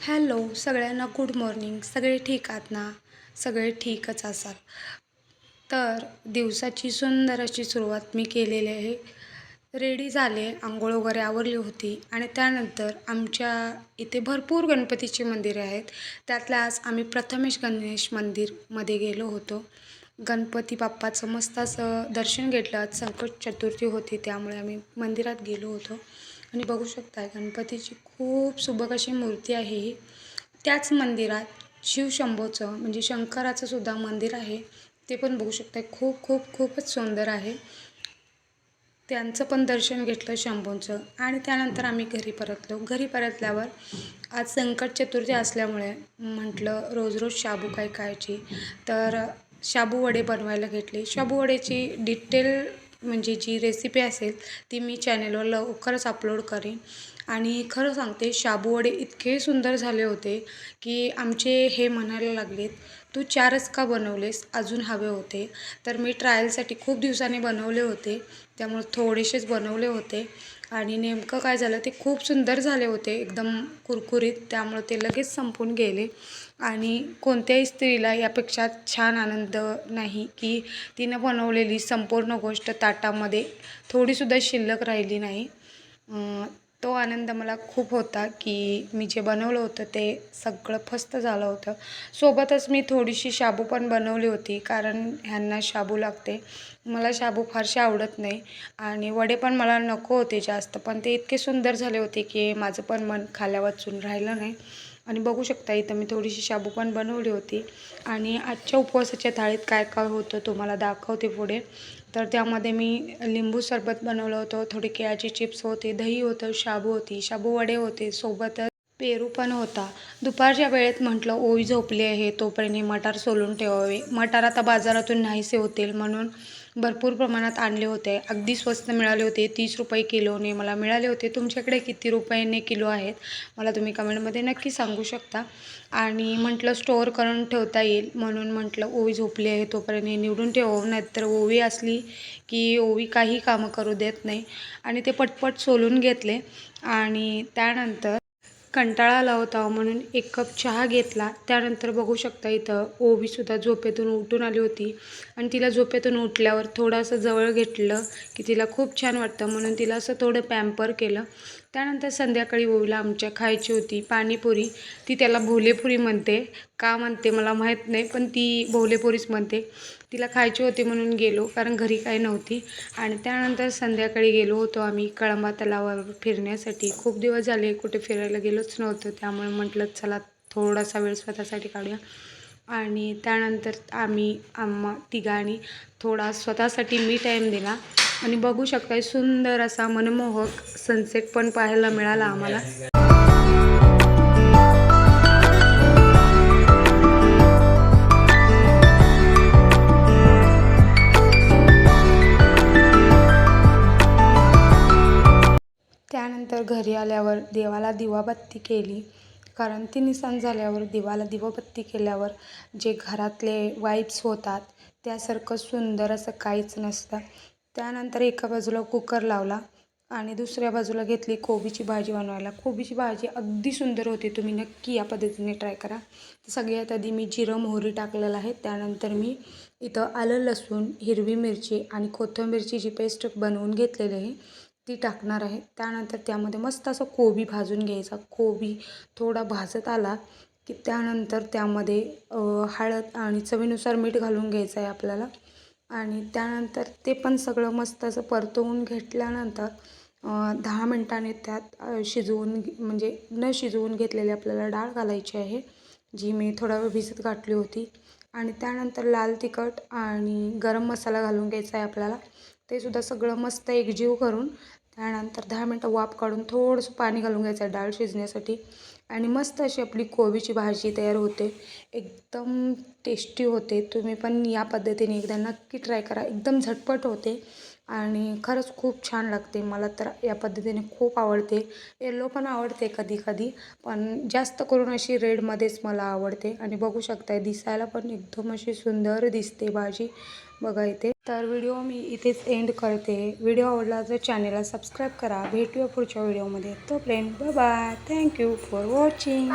Hello सगळ्यांना good morning सगळे ठीक आहात ना? सगळे ठीकच असाल. तर दिवसाची सुंदर अशी सुरुवात मी केलेली आहे. रेडी झाले आंघोळ वगैरे आवरली होती आणि त्यानंतर आमच्या इथे भरपूर गणपतीची मंदिरे आहेत. त्यातल्या आज आम्ही प्रथमेश गणेश मंदिरमध्ये गेलो होतो. गणपती बाप्पाचं मस्त असं दर्शन घेतलं. आज संकट चतुर्थी होती त्यामुळे आम्ही मंदिरात गेलो होतो. आणि बघू शकता गणपतीची खूप सुबक अशी मूर्ती आहे ही. त्याच मंदिरात शिवशंभोचं म्हणजे शंकराचं सुद्धा मंदिर आहे. ते पण बघू शकता खूप खूप खूपच सुंदर आहे. त्यांचं पण दर्शन घेतलं शंभूंचं. आणि त्यानंतर आम्ही घरी परतलो. घरी परतल्यावर आज संकट चतुर्थी असल्यामुळे म्हटलं रोज रोज शाबू काय खायची? तर शाबू वडे बनवायला घेतले. शाबू वडेची डिटेल म्हणजे जी रेसिपी असेल ती मी चॅनेलवर लवकरच अपलोड करेन. आणि खरं सांगते शाबूवडे इतके सुंदर झाले होते की आमचे हे म्हणायला लागलेत तू चारच का बनवलेस? अजून हवे होते. तर मी ट्रायलसाठी खूप दिवसांनी बनवले होते त्यामुळे थोडेसेच बनवले होते. आणि नेमकं काय झालं ते खूप सुंदर झाले होते एकदम कुरकुरीत त्यामुळे ते लगेच संपून गेले. आणि कोणत्याही स्त्रीला यापेक्षा छान आनंद नाही की तिनं बनवलेली संपूर्ण गोष्ट ताटामध्ये थोडीसुद्धा शिल्लक राहिली नाही. तो आनंद मला खूप होता की मी जे बनवलं होतं ते सगळं फस्त झालं होतं. सोबतच मी थोडीशी शाबू पण बनवली होती कारण ह्यांना शाबू लागते. मला शाबू फारसे आवडत नाही आणि वडे पण मला नको होते जास्त पण ते इतके सुंदर झाले होते की माझं पण मन खाल्या वाचून राहिलं नाही. आणि बघू शकता इथं मी थोडीशी शाबू पण बनवली होती. आणि आजच्या उपवासाच्या थाळीत काय काय होतं तुम्हाला दाखवते पुढे. तर त्यामध्ये मी लिंबू सरबत बनवलं होतं थोडी केळाची चिप्स होते दही होतं शाबू होती शाबू वडे होते सोबतच पेरू पण होता. दुपारच्या वेळेत म्हटलं ओळी झोपली आहे तोपर्यंत मटार सोलून ठेवावे. मटार आता बाजारातून नाहीसे होतील म्हणून भरपूर प्रमाणात आणले होते. अगदी स्वस्त मिळाले होते. तीस रुपये किलोने मला मिळाले होते. तुमच्याकडे किती रुपयाने किलो आहेत? मला तुम्ही कमेंटमध्ये नक्की सांगू शकता. आणि म्हटलं स्टोअर करून ठेवता येईल. म्हणून म्हटलं ओवी झोपली आहे तोपर्यंत निवडून ठेवावं. नाही तर ओवी असली की ओवी काही कामं करू देत नाही. आणि ते पटपट सोलून घेतले. आणि त्यानंतर कंटाळा आला होता म्हणून एक कप चहा घेतला. त्यानंतर बघू शकता इथं ओवीसुद्धा झोपेतून उठून आली होती. आणि तिला झोपेतून उठल्यावर थोडंसं जवळ घेतलं की तिला खूप छान वाटतं म्हणून तिला असं थोडं पॅम्पर केलं. त्यानंतर संध्याकाळी ओवीला आमच्या खायची होती पाणीपुरी. ती त्याला भोलेपुरी म्हणते. का म्हणते मला माहीत नाही पण ती भोलेपुरीच म्हणते. तिला खायची होती म्हणून गेलो कारण घरी काही नव्हती. आणि त्यानंतर संध्याकाळी गेलो होतो आम्ही कळंबा तलावावर फिरण्यासाठी. खूप दिवस झाले कुठे फिरायला गेलोच नव्हतो त्यामुळे म्हटलं चला थोडासा वेळ स्वतःसाठी काढूया. आणि त्यानंतर आम्ही आम्हा तिघांनी थोडा स्वतःसाठी मी टाईम दिला. आणि बघू शकता सुंदर असा मनमोहक सनसेट पण पाहायला मिळाला आम्हाला. त्यानंतर घरी आल्यावर देवाला दिवाबत्ती केली. कारण ती निसान झाल्यावर दिवाला दिवाबत्ती केल्यावर जे घरातले वाईब्स होतात त्यासारखं सुंदर असं काहीच नसतं. त्यानंतर एका बाजूला कुकर लावला आणि दुसऱ्या बाजूला घेतली कोबीची भाजी बनवायला. कोबीची भाजी अगदी सुंदर होती. तुम्ही नक्की या पद्धतीने ट्राय करा. सगळ्यात आधी मी जिरं मोहरी टाकलेलं आहे. त्यानंतर मी इथं आलं लसूण हिरवी मिरची आणि कोथिंबीरची जी पेस्ट बनवून घेतलेली आहे ती टाकणार आहे. त्यानंतर त्यामध्ये मस्त असं कोबी भाजून घ्यायचा. कोबी थोडा भाजत आला की त्यानंतर त्यामध्ये हळद आणि चवीनुसार मीठ घालून घ्यायचं आहे आपल्याला. आणि त्यानंतर ते पण सगळं मस्त असं परतवून घेतल्यानंतर दहा मिनटाने त्यात शिजवून म्हणजे न शिजवून घेतलेली आपल्याला डाळ घालायची आहे जी मी थोडा वेळ भिजत घातली होती. आणि त्यानंतर लाल तिखट आणि गरम मसाला घालून घ्यायचा आहे आपल्याला. ते सुद्धा सगळं मस्त एकजीव करून त्यानंतर दहा मिनटं वाफ काढून थोडंसं पाणी घालून घ्यायचं आहे डाळ शिजण्यासाठी. आणि मस्त अशी आपली कोबीची भाजी तयार होते. एकदम टेस्टी होते. तुम्ही पण या पद्धतीने एकदा नक्की ट्राय करा. एकदम झटपट होते. आणि खरंच खूप छान लागते. मला तर या पद्धतीने खूप आवडते. येलो पण आवडते कधी कधी. पण जास्त करून अशी रेडमध्येच मला आवडते. आणि बघू शकताय दिसायला पण एकदम अशी सुंदर दिसते भाजी. बघा इथे. तर व्हिडिओ मी इथेच एंड करते. व्हिडिओ आवडला तर चॅनेलला सबस्क्राईब करा. भेटूया पुढच्या व्हिडिओमध्ये. तो प्रेम bye thank you for watching